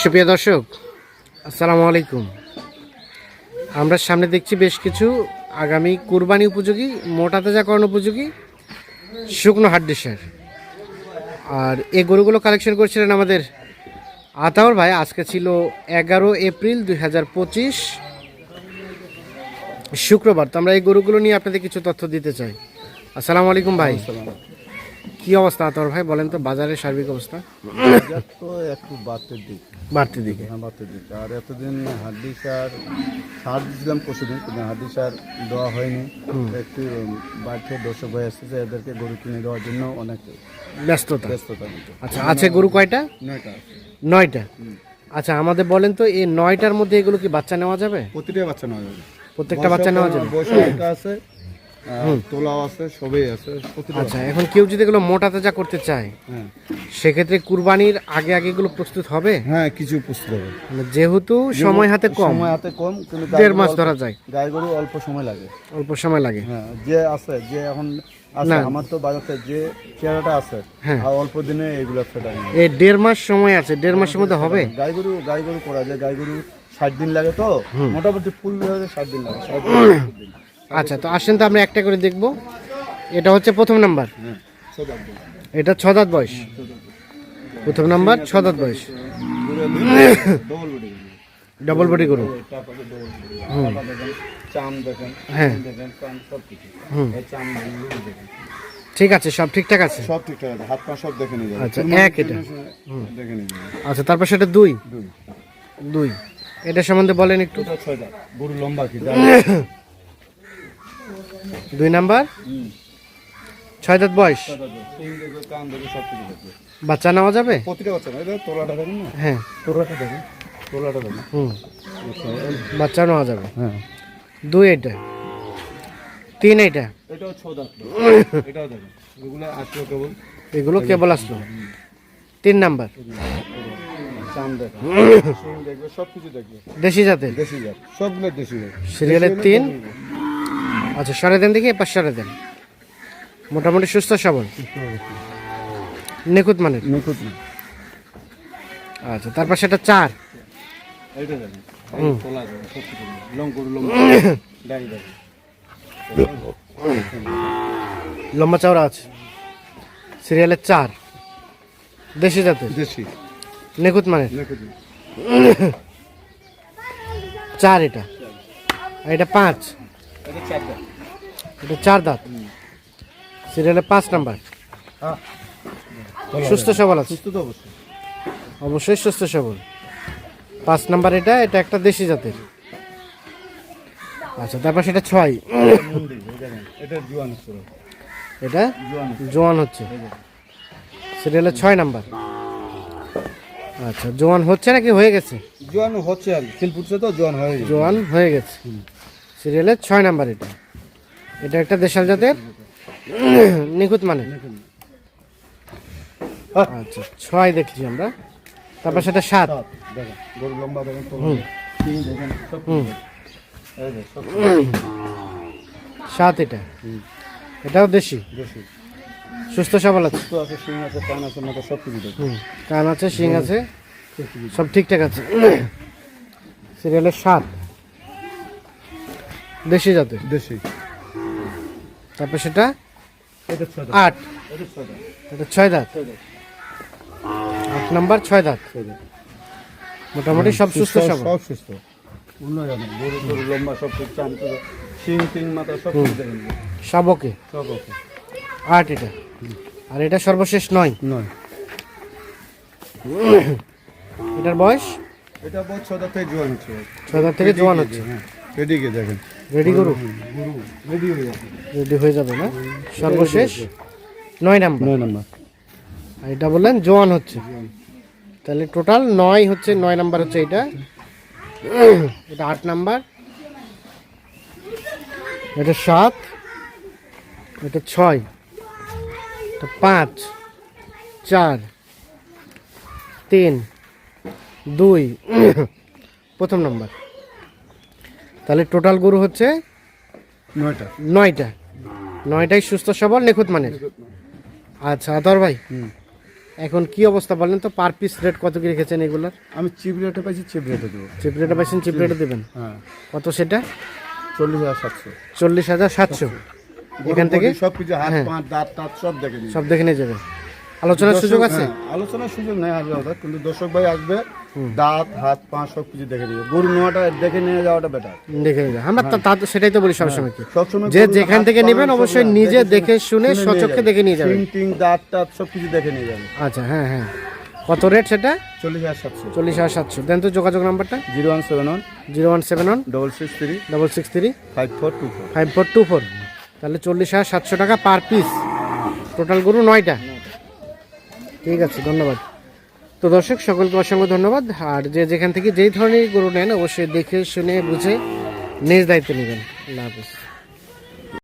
সুপ্রিয় দর্শক, আসসালামু আলাইকুম। আমরা সামনে দেখছি বেশ কিছু আগামী কুরবানি উপযোগী, মোটা তাজাকরণ উপযোগী শুকনো হাড্ডিসার আর এই গরুগুলো কালেকশন করছিলেন আমাদের আতাউর ভাই। আজকে ছিল এগারো এপ্রিল দুই হাজার পঁচিশ শুক্রবার। তো আমরা এই গরুগুলো নিয়ে আপনাদের কিছু তথ্য দিতে চাই। আসসালামু আলাইকুম ভাই। কি অবস্থা আতাউর ভাই? বলেন তো বাজারের সার্বিক অবস্থা। বাজার তো একটু বাড়তের দিক। বাড়তি দিকে। হ্যাঁ বাড়তের দিক। আর এতদিন হাড্ডি সার সার দিয়েছিলাম পশুদিন কিন্তু হাড্ডি সার দেওয়া হয়নি। একটু বাড়তে দর্শক হয়ে আসতেছে এদেরকে গরু কিনে দেওয়ার জন্য অনেক ব্যস্ততা। ব্যস্ততা আচ্ছা আছে গরু কয়টা? নয়টা নয়টা? আচ্ছা আমাদের বলেন তো এই নয়টার মধ্যে এগুলো কি বাচ্চা নেওয়া যাবে? প্রতিটা বাচ্চা নেওয়া যাবে। প্রত্যেকটা বাচ্চা নেওয়া যাবে? বয়সে আছে তোলাও আছে সবই আছে আচ্ছা এখন কেউ যদি এগুলো মোটা তাজা করতে চায় হ্যাঁ। সেক্ষেত্রে কুরবানির আগে আগে এগুলো প্রস্তুত হবে? হ্যাঁ কিছু পুষতে হবে। মানে যেহেতু সময় হাতে কম। সময় হাতে কম কিন্তু দেড় মাস ধরা যায়। গাই গরু অল্প সময় লাগে। অল্প সময় লাগে। হ্যাঁ যে আছে যে এখন আছে আমার তো বাজারে যে চেহারাটা আছে হ্যাঁ। আর অল্প দিনে এগুলো এই দেড় মাস সময় আছে দেড় মাসের মধ্যে হবে? গাই গরু গাই গরু করা যায় গাই গরু ষাট দিন লাগে তো। মোটামুটি ফুল ষাট দিন লাগে ষাট দিন। আচ্ছা তো আসেন তো আমরা একটা করে দেখব। এটা হচ্ছে প্রথম নাম্বার। হ্যাঁ। এটা ছদাত বয়স। প্রথম নাম্বার ছদাত বয়স। ডবল বডি গরু। হ্যাঁ। ঠিক আছে সব ঠিকঠাক আছে? সব ঠিকঠাক আছে হাত পা সব দেখে নিয়ে আচ্ছা, এক এটা। দেখে নিয়ে আচ্ছা তারপর সেটা দুই। দুই। দুই। এটা সম্বন্ধে বলেন একটু। লম্বা কি? দুই নাম্বার? ছয় দাঁত বয়স? বাচ্চা নেওয়া যাবে? প্রতিটা বাচ্চা তোলাটা দেখেন না? হ্যাঁ। তোলাটা দেখেন তোলাটা দেখেন। হুম। বাচ্চা নেওয়া যাবে? হ্যাঁ। দুই এটা। তিন এটা? এটাও ছ দাঁত এটাও দেখেন এগুলো আসলো কেবল। এগুলো কেবল আসলো। তিন নাম্বার? দেশি জাতের? দেশি জাত সবগুলো দেশি সিরিয়ালের তিন? আচ্ছা সরে দেন দেখি এবার সরে দেন। মোটামুটি সুস্থ সবল? নিখুঁত মানের? নিখুঁত আচ্ছা তারপর সেটা চার। লম্বা চওড়া আছে। সিরিয়ালের চার। দেশি জাতের? দেশি। নিখুঁত মানের? নিখুঁত চার এটা। এটা পাঁচ। এটা চার দাঁত। এটা চার দাঁত। সিরিয়ালের পাঁচ নাম্বার। হ্যাঁ। সুস্থ সবল আছে। সুস্থ তো অবশ্যই। অবশ্যই সুস্থ সবল। পাঁচ নাম্বার এটা এটা একটা দেশি জাতের। আচ্ছা তারপর সেটা ছয়। এটা জোয়ান হচ্ছে এটা জোয়ান জোয়ান হচ্ছে। সিরিয়ালের ছয় নাম্বার। আচ্ছা জোয়ান হচ্ছে নাকি হয়ে গেছে? জোয়ান হচ্ছে আর খিল ফুটছে তো জোয়ান হয়ে জোয়ান হয়ে গেছে। সিরিয়ালের ছয় নাম্বার এটা। এটা একটা দেশাল জাতের নিখুঁত মানে আচ্ছা ছয় দেখছি আমরা। তারপর সেটা সাত। সাত এটা। এটাও দেশি? সুস্থ সবল আছে? কান আছে শিং আছে সব ঠিকঠাক আছে। সিরিয়ালের সাত। দেশি জাতের? দেশি। তারপর সেটা? আট। এটা ছয় দাঁত। আট নাম্বার ছয় দাঁত? মোটামুটি সব সুস্থ সব সুস্থ। লম্বা সব তো। সিং টিং মাথা সব ওকে? আট এটা? আর এটা সর্বশেষ নয়? নয়। এটার বয়স? এটা ছয় থেকে জোয়ান হচ্ছে ছয় থেকে জোয়ান হচ্ছে। এদিকে দেখেন। রেডি গরু? গরু রেডি হয়ে যাবে। রেডি হয়ে যাবে না? সর্বশেষ? নয় নাম্বার। নয় নাম্বার। আর এটা বললেন জোয়ান হচ্ছে। তাহলে টোটাল নয় হচ্ছে নয় নাম্বার হচ্ছে এটা। এটা আট নাম্বার। এটা সাত। এটা ছয়। এটা পাঁচ। চার। তিন। দুই। প্রথম নাম্বার। তাহলে টোটাল গরু হচ্ছে নয়টা। নয়টা। নয়টাই সুস্থ সবল নিখুঁত মানের। আচ্ছা আতর ভাই। এখন কি অবস্থা বলেন তো? পার পিস রেট কত কি রেখেছেন এগুলোর? আমি চিপ রেটে পাইছি চিপ রেটে দেবো। চিপ রেটে পাইছেন চিপ রেটে দেবেন? হ্যাঁ। কত সেটা? চল্লিশ হাজার সাতশো। চল্লিশ হাজার সাতশো। এখান থেকে? সব কিছু হাত হ্যাঁ। পা দাঁত টাত সব দেখে সব দেখে নিয়ে যাবেন। আলোচনার সুযোগ আছে? হ্যাঁ, আলোচনার সুযোগ নেই আসবে ওদের কিন্তু দর্শক ভাই আসবে দাঁত হাত পা সব কিছু দেখে দিবে গরু নেওয়াটা দেখে নিয়ে যাওয়াটা বেটার দেখে নিয়ে। আমরা তো তা- সেটাই তো বলি সবসময় কি। সবসময় যে যেখান থেকে নেবেন অবশ্যই নিজে দেখে শুনে সচক্ষে দেখে নিয়ে যাবেন। টিং টিং দাঁত টাত সব কিছু দেখে নিয়ে যাবেন। আচ্ছা হ্যাঁ হ্যাঁ। কত রেট সেটা? চল্লিশ হাজার সাতশো। চল্লিশ হাজার সাতশো। দেন তো যোগাযোগ নাম্বারটা। Zero one seven one. Zero one seven one. Double six three. Double six three. Five four two four. Five four two four. তাহলে চল্লিশ হাজার সাতশো টাকা পার পিস টোটাল গরু নয়টা। ঠিক আছে, ধন্যবাদ। তো দর্শক, সকলকে অসংখ্য ধন্যবাদ। আর যে যেখান থেকে যেই ধরনের গরু নেন, অবশ্যই দেখে, শুনে, বুঝে, নিজ দায়িত্ব নেবেন। আল্লাহ হাফিজ।